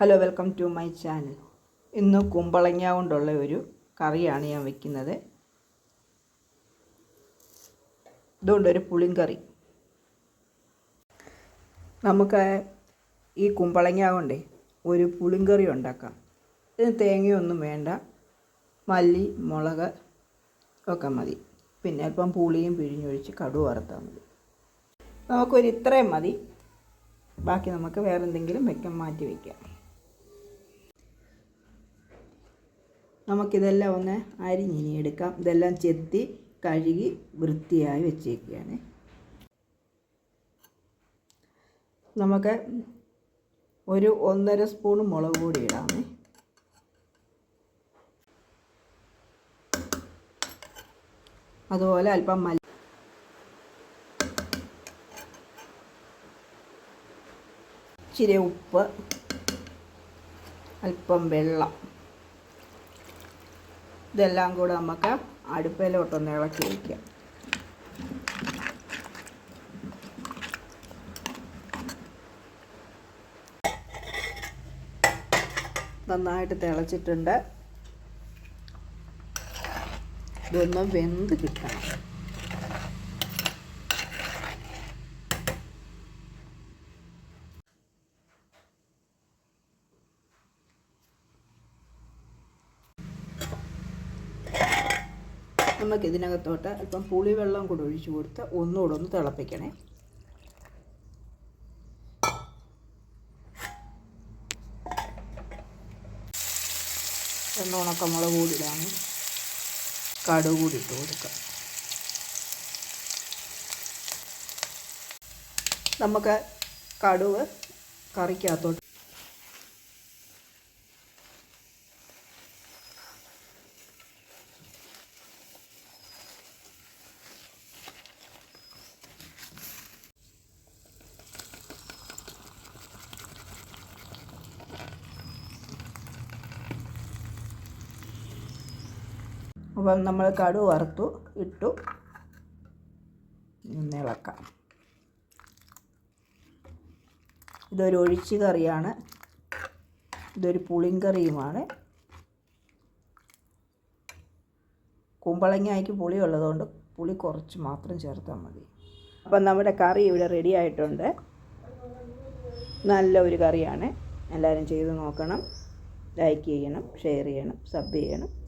Hello welcome to my channel ഇന്ന് കുമ്പളങ്ങ കൊണ്ടുള്ള ഒരു കറിയാണ് ഞാൻ വെക്കുന്നത്. ഇതുകൊണ്ടൊരു പുളിങ്കറി നമുക്ക് ഈ കുമ്പളങ്ങ കൊണ്ടേ ഒരു പുളിങ്കറി ഉണ്ടാക്കാം. ഇതിന് തേങ്ങയൊന്നും വേണ്ട. മല്ലി മുളക് ഒക്കെ മതി. പിന്നെ അല്പം പുളിയും പിഴിഞ്ഞൊഴിച്ച് കടു വറുത്താൽ മതി. നമുക്കൊരു ഇത്രയും മതി. ബാക്കി നമുക്ക് വേറെന്തെങ്കിലും വെക്കാൻ മാറ്റി വയ്ക്കാം നമുക്കിതെല്ലാം ഒന്ന് അരിഞ്ഞിനി എടുക്കാം. ഇതെല്ലാം ചെത്തി കഴുകി വൃത്തിയായി വെച്ചേക്കുകയാണ് നമുക്ക് ഒരു ഒന്നര സ്പൂൺ മുളക് പൊടി ഇടാമേ. അതുപോലെ അല്പം മല്ലി ഇച്ചിരി ഉപ്പ് അല്പം വെള്ളം. ഇതെല്ലാം കൂടെ നമുക്ക് അടുപ്പിലോട്ടൊന്ന് ഇളക്കി വയ്ക്കാം നന്നായിട്ട് തിളച്ചിട്ടുണ്ട്. ഇതൊന്ന് വെന്ത് കിട്ടണം. നമുക്ക് ഇതിനകത്തോട്ട് അല്പം പുളിവെള്ളം കൂടെ ഒഴിച്ചു കൊടുത്ത് ഒന്നുകൂടെ ഒന്ന് തിളപ്പിക്കണേ. രണ്ട് ഉണക്കമുളക് കൂടി ഇടാണ് കടുക് കൂടി ഇട്ട് കൊടുക്കാം. നമുക്ക് കടുവ് കറിക്കകത്തോട്ട് അപ്പം നമ്മൾ കടു വറുത്തു ഇട്ടു. ഇളക്കാം. ഇതൊരു ഒഴിച്ച് കറിയാണ്. ഇതൊരു പുളിങ്കറിയുമാണ് കുമ്പളങ്ങയ്ക്ക് പുളി ഉള്ളതുകൊണ്ട് പുളി കുറച്ച് മാത്രം ചേർത്താൽ മതി. അപ്പം നമ്മുടെ കറി ഇവിടെ റെഡി ആയിട്ടുണ്ട്. നല്ല ഒരു കറിയാണ്. എല്ലാവരും ചെയ്ത് നോക്കണം. ലൈക്ക് ചെയ്യണം ഷെയർ ചെയ്യണം സബ് ചെയ്യണം.